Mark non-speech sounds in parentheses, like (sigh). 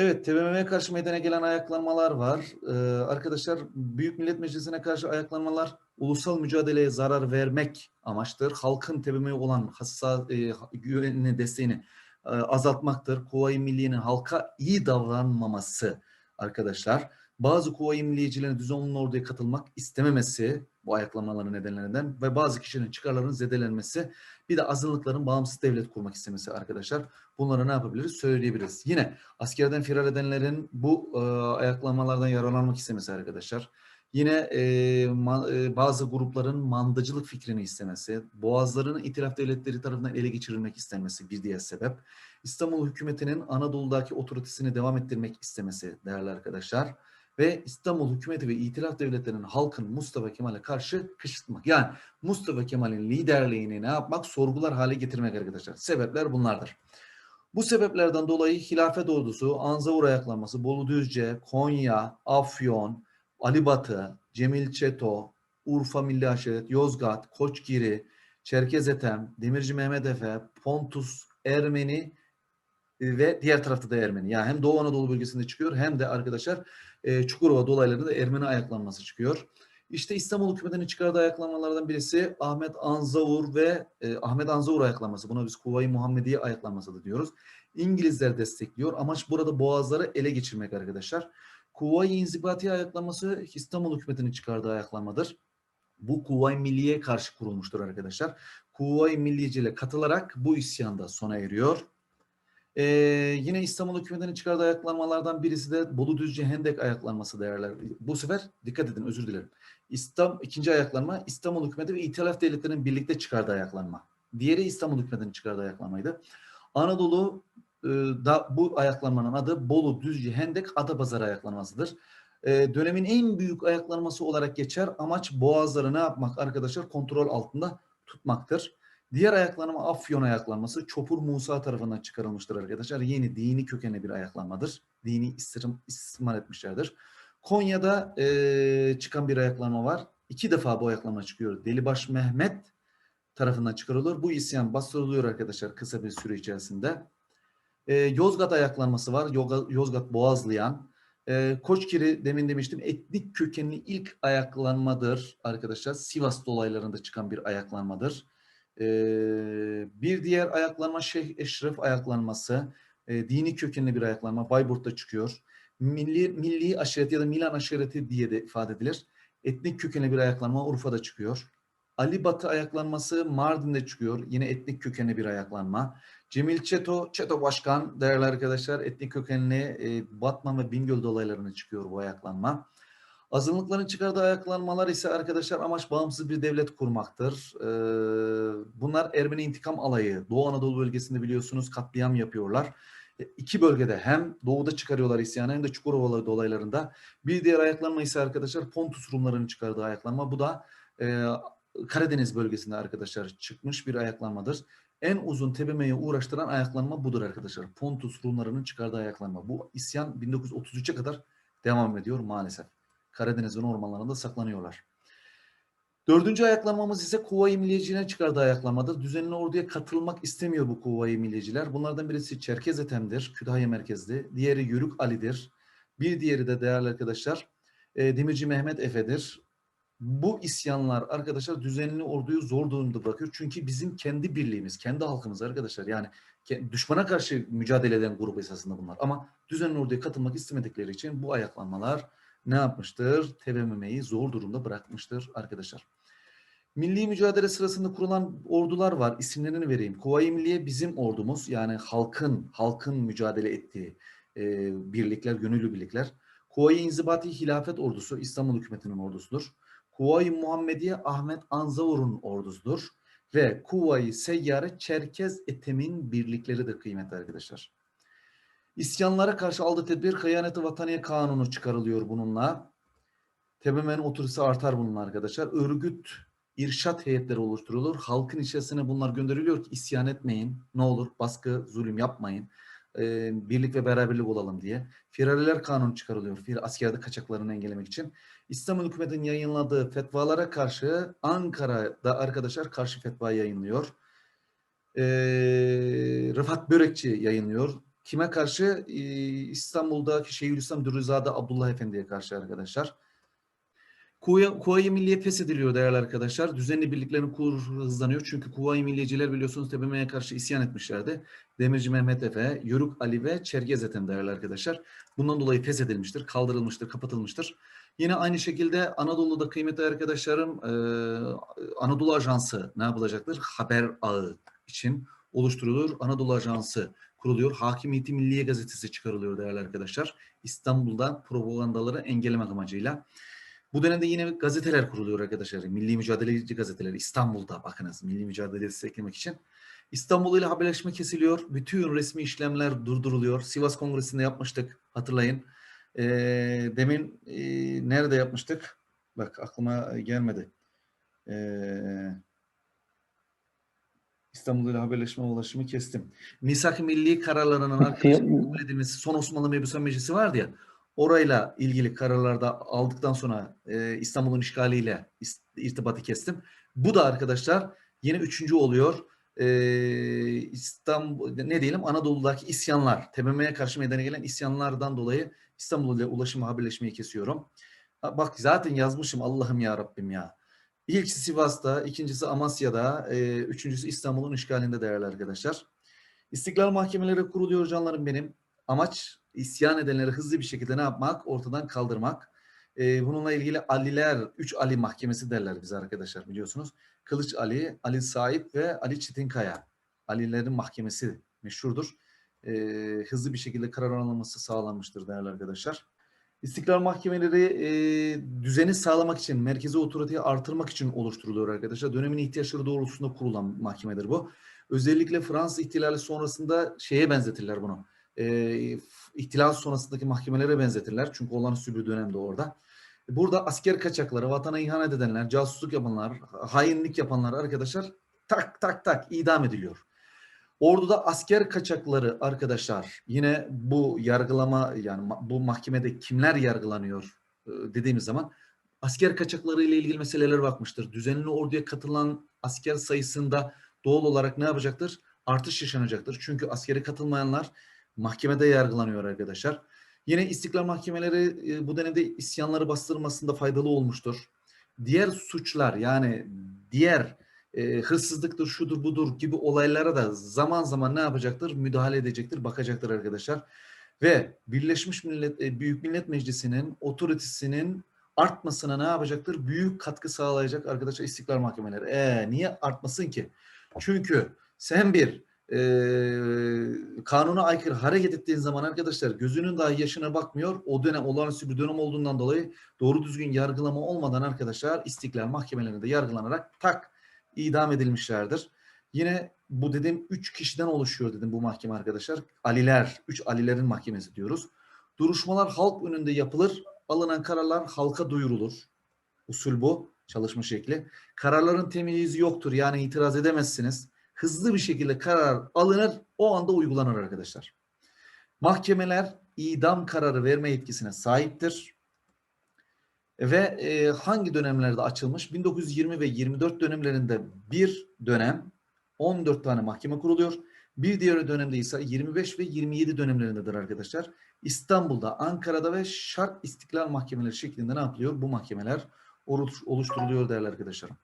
Evet, TBMM'ye karşı meydana gelen ayaklanmalar var. Ee, arkadaşlar, Büyük Millet Meclisi'ne karşı ayaklanmalar ulusal mücadeleye zarar vermek amaçtır. Halkın TBMM'ye olan hassas e, güvenini, desteğini e, azaltmaktır. Kuvayi Milliye'nin halka iyi davranmaması arkadaşlar. Bazı Kuvayi Milliyecilerin düzenli orduya katılmak istememesi bu ayaklanmaların nedenlerinden ve bazı kişilerin çıkarlarının zedelenmesi bir de azınlıkların bağımsız devlet kurmak istemesi arkadaşlar. Bunları ne yapabiliriz? Söyleyebiliriz. Yine askerden firar edenlerin bu e, ayaklanmalardan yararlanmak istemesi arkadaşlar. Yine e, ma- e, bazı grupların mandacılık fikrini istemesi, boğazların itilaf devletleri tarafından ele geçirilmek istenmesi bir diğer sebep. İstanbul hükümetinin Anadolu'daki otoritesini devam ettirmek istemesi değerli arkadaşlar. Ve İstanbul hükümeti ve itilaf devletlerinin halkın Mustafa Kemal'e karşı kışkırtmak. Yani Mustafa Kemal'in liderliğini ne yapmak? Sorgular hale getirmek arkadaşlar. Sebepler bunlardır. Bu sebeplerden dolayı hilafet ordusu, Anzavur ayaklanması, Bolu Düzce, Konya, Afyon, Ali Batı, Cemil Çeto, Urfa Milli Aşiret, Yozgat, Koçgiri, Çerkez Ethem, Demirci Mehmet Efe, Pontus, Ermeni ve diğer tarafta da Ermeni. Yani hem Doğu Anadolu bölgesinde çıkıyor hem de arkadaşlar e, Çukurova dolaylarında da Ermeni ayaklanması çıkıyor. İşte İstanbul hükümetinin çıkardığı ayaklanmalardan birisi Ahmet Anzavur ve e, Ahmet Anzavur ayaklanması. Buna biz Kuvayi Muhammediye ayaklanması da diyoruz. İngilizler destekliyor. Amaç burada boğazları ele geçirmek arkadaşlar. Kuvayi İnzibati ayaklanması İstanbul hükümetinin çıkardığı ayaklanmadır. Bu Kuvayi Milliye karşı kurulmuştur arkadaşlar. Kuvayi Milliyeci ile katılarak bu isyanda sona eriyor. Ee, yine İstanbul hükümetinin çıkardığı ayaklanmalardan birisi de Bolu Düzce Hendek ayaklanması değerler. Bu sefer dikkat edin özür dilerim. İstam, ikinci ayaklanma İstanbul hükümeti ve İtilaf devletlerinin birlikte çıkardığı ayaklanma. Diğeri İstanbul hükümetinin çıkardığı ayaklanmaydı. Anadolu e, da bu ayaklanmanın adı Bolu Düzce Hendek Adapazarı ayaklanmasıdır. E, dönemin en büyük ayaklanması olarak geçer. Amaç boğazları ne yapmak arkadaşlar? Kontrol altında tutmaktır. Diğer ayaklanma Afyon ayaklanması Çopur Musa tarafından çıkarılmıştır arkadaşlar. Yeni dini kökenli bir ayaklanmadır. Dini istim, istismar etmişlerdir. Konya'da e, çıkan bir ayaklanma var. İki defa bu ayaklanma çıkıyor. Delibaş Mehmet tarafından çıkarılıyor. Bu isyan bastırılıyor arkadaşlar kısa bir süre içerisinde. E, Yozgat ayaklanması var. Yoga, Yozgat Boğazlayan. E, Koçgiri demin demiştim etnik kökenli ilk ayaklanmadır arkadaşlar. Sivas dolaylarında çıkan bir ayaklanmadır. Ee, bir diğer ayaklanma Şeyh Eşref ayaklanması. Ee, dini kökenli bir ayaklanma. Bayburt'ta çıkıyor. Milli, milli aşiret ya da Milan aşireti diye de ifade edilir. Etnik kökenli bir ayaklanma Urfa'da çıkıyor. Ali Batı ayaklanması Mardin'de çıkıyor. Yine etnik kökenli bir ayaklanma. Cemil Çeto, Çeto Başkan değerli arkadaşlar etnik kökenli e, Batman ve Bingöl dolaylarına çıkıyor bu ayaklanma. Azınlıkların çıkardığı ayaklanmalar ise arkadaşlar amaç bağımsız bir devlet kurmaktır. Ee, bunlar Ermeni intikam alayı. Doğu Anadolu bölgesinde biliyorsunuz katliam yapıyorlar. E, İki bölgede hem doğuda çıkarıyorlar isyanı hem de Çukurova dolaylarında. Bir diğer ayaklanma ise arkadaşlar Pontus Rumlarının çıkardığı ayaklanma. Bu da e, Karadeniz bölgesinde arkadaşlar çıkmış bir ayaklanmadır. En uzun TBMM'ye uğraştıran ayaklanma budur arkadaşlar. Pontus Rumlarının çıkardığı ayaklanma. Bu isyan 1933'e kadar devam ediyor maalesef. Karadeniz'in ormanlarında saklanıyorlar. Dördüncü ayaklanmamız ise Kuvayi Milliyecilerin çıkardığı ayaklanmadır. Düzenli orduya katılmak istemiyor bu Kuvayi Milliyeciler. Bunlardan birisi Çerkez Ethem'dir, Kütahya merkezli. Diğeri Yörük Ali'dir. Bir diğeri de değerli arkadaşlar e, Demirci Mehmet Efe'dir. Bu isyanlar arkadaşlar düzenli orduyu zor durumda bırakıyor. Çünkü bizim kendi birliğimiz, kendi halkımız arkadaşlar. Yani düşmana karşı mücadele eden grup esasında bunlar. Ama düzenli orduya katılmak istemedikleri için bu ayaklanmalar ne yapmıştır? TBMM'yi zor durumda bırakmıştır arkadaşlar. Milli mücadele sırasında kurulan ordular var. İsimlerini vereyim. Kuvayi Milliye bizim ordumuz. Yani halkın halkın mücadele ettiği e, birlikler, gönüllü birlikler. Kuvayi İnzibati Hilafet Ordusu İstanbul hükümetinin ordusudur. Kuvayi Muhammediye Ahmet Anzavur'un ordusudur. Ve Kuvayi Seyyare Çerkez Etem'in birlikleridir kıymetli arkadaşlar. İsyanlara karşı aldığı tedbir hıyaneti vataniye kanunu çıkarılıyor bununla. TBMM'nin otorisi artar bununla arkadaşlar. Örgüt, irşat heyetleri oluşturulur. Halkın içerisine bunlar gönderiliyor ki isyan etmeyin. Ne olur baskı, zulüm yapmayın. Ee, birlik ve beraberlik olalım diye. Firariler kanunu çıkarılıyor. Askerde kaçaklarını engellemek için. İstanbul hükümetinin yayınladığı fetvalara karşı Ankara'da arkadaşlar karşı fetva yayınlıyor. Ee, Rıfat Börekçi yayınlıyor Kime karşı? Ee, İstanbul'daki Şeyhülislam Dürrüzade Abdullah Efendi'ye karşı arkadaşlar. Kuvayi, Milliye feshediliyor değerli arkadaşlar. Düzenli birliklerin kur hızlanıyor. Çünkü Kuvayi Milliyeciler biliyorsunuz TBMM'ye karşı isyan etmişlerdi. Demirci Mehmet Efe, Yörük Ali ve Çerkez Ethem değerli arkadaşlar. Bundan dolayı feshedilmiştir, kaldırılmıştır, kapatılmıştır. Yine aynı şekilde Anadolu'da kıymetli arkadaşlarım e, Anadolu Ajansı ne yapılacaktır? Haber ağı için oluşturulur. Anadolu Ajansı kuruluyor. Hakimiyeti Milliye Gazetesi çıkarılıyor değerli arkadaşlar. İstanbul'da propagandaları engellemek amacıyla. Bu dönemde yine gazeteler kuruluyor arkadaşlar. Milli Mücadeleci gazeteler İstanbul'da bakınız milli mücadeleyi desteklemek için. İstanbul ile haberleşme kesiliyor. Bütün resmi işlemler durduruluyor. Sivas Kongresi'nde yapmıştık hatırlayın. Ee, demin e, nerede yapmıştık? Bak aklıma gelmedi. Ee, İstanbul ile haberleşme ulaşımı kestim. Misak-ı Milli kararlarının (laughs) arkadaşlar kabul edilmesi son Osmanlı Mebusan Meclisi vardı ya. Orayla ilgili kararlarda aldıktan sonra e, İstanbul'un işgaliyle irtibatı kestim. Bu da arkadaşlar yine üçüncü oluyor. E, İstanbul ne diyelim Anadolu'daki isyanlar, TBMM'ye karşı meydana gelen isyanlardan dolayı İstanbul ile ulaşımı haberleşmeyi kesiyorum. Bak zaten yazmışım Allah'ım ya Rabbim ya. İlkisi Sivas'ta, ikincisi Amasya'da, e, üçüncüsü İstanbul'un işgalinde değerli arkadaşlar. İstiklal mahkemeleri kuruluyor canlarım benim. Amaç isyan edenleri hızlı bir şekilde ne yapmak? Ortadan kaldırmak. Ee, bununla ilgili Aliler, üç Ali mahkemesi derler bize arkadaşlar biliyorsunuz. Kılıç Ali, Ali Saip ve Ali Çetinkaya. Alilerin mahkemesi meşhurdur. Ee, hızlı bir şekilde karar alınması sağlanmıştır değerli arkadaşlar. İstiklal mahkemeleri e, düzeni sağlamak için, merkezi otoriteyi artırmak için oluşturuluyor arkadaşlar. Dönemin ihtiyaçları doğrultusunda kurulan mahkemedir bu. Özellikle Fransız ihtilali sonrasında şeye benzetirler bunu e, ihtilal sonrasındaki mahkemelere benzetirler. Çünkü olağanüstü bir dönemde orada. Burada asker kaçakları, vatana ihanet edenler, casusluk yapanlar, hainlik yapanlar arkadaşlar tak tak tak idam ediliyor. Ordu'da asker kaçakları arkadaşlar yine bu yargılama yani bu mahkemede kimler yargılanıyor e, dediğimiz zaman asker kaçakları ile ilgili meseleler bakmıştır. Düzenli orduya katılan asker sayısında doğal olarak ne yapacaktır? Artış yaşanacaktır. Çünkü askere katılmayanlar mahkemede yargılanıyor arkadaşlar. Yine istiklal mahkemeleri e, bu dönemde isyanları bastırmasında faydalı olmuştur. Diğer suçlar yani diğer e, hırsızlıktır, şudur budur gibi olaylara da zaman zaman ne yapacaktır? Müdahale edecektir, bakacaktır arkadaşlar. Ve Birleşmiş Millet e, Büyük Millet Meclisi'nin otoritesinin artmasına ne yapacaktır? Büyük katkı sağlayacak arkadaşlar istiklal mahkemeleri. E, niye artmasın ki? Çünkü sen bir e, kanuna aykırı hareket ettiğin zaman arkadaşlar gözünün dahi yaşına bakmıyor. O dönem olağanüstü bir dönem olduğundan dolayı doğru düzgün yargılama olmadan arkadaşlar istiklal mahkemelerinde yargılanarak tak idam edilmişlerdir. Yine bu dedim üç kişiden oluşuyor dedim bu mahkeme arkadaşlar. Aliler, üç Alilerin mahkemesi diyoruz. Duruşmalar halk önünde yapılır. Alınan kararlar halka duyurulur. Usul bu. Çalışma şekli. Kararların temyizi yoktur. Yani itiraz edemezsiniz hızlı bir şekilde karar alınır, o anda uygulanır arkadaşlar. Mahkemeler idam kararı verme yetkisine sahiptir. Ve e, hangi dönemlerde açılmış? 1920 ve 24 dönemlerinde bir dönem 14 tane mahkeme kuruluyor. Bir diğer dönemde ise 25 ve 27 dönemlerindedir arkadaşlar. İstanbul'da, Ankara'da ve Şark İstiklal Mahkemeleri şeklinde ne yapılıyor? Bu mahkemeler oluş- oluşturuluyor değerli arkadaşlarım.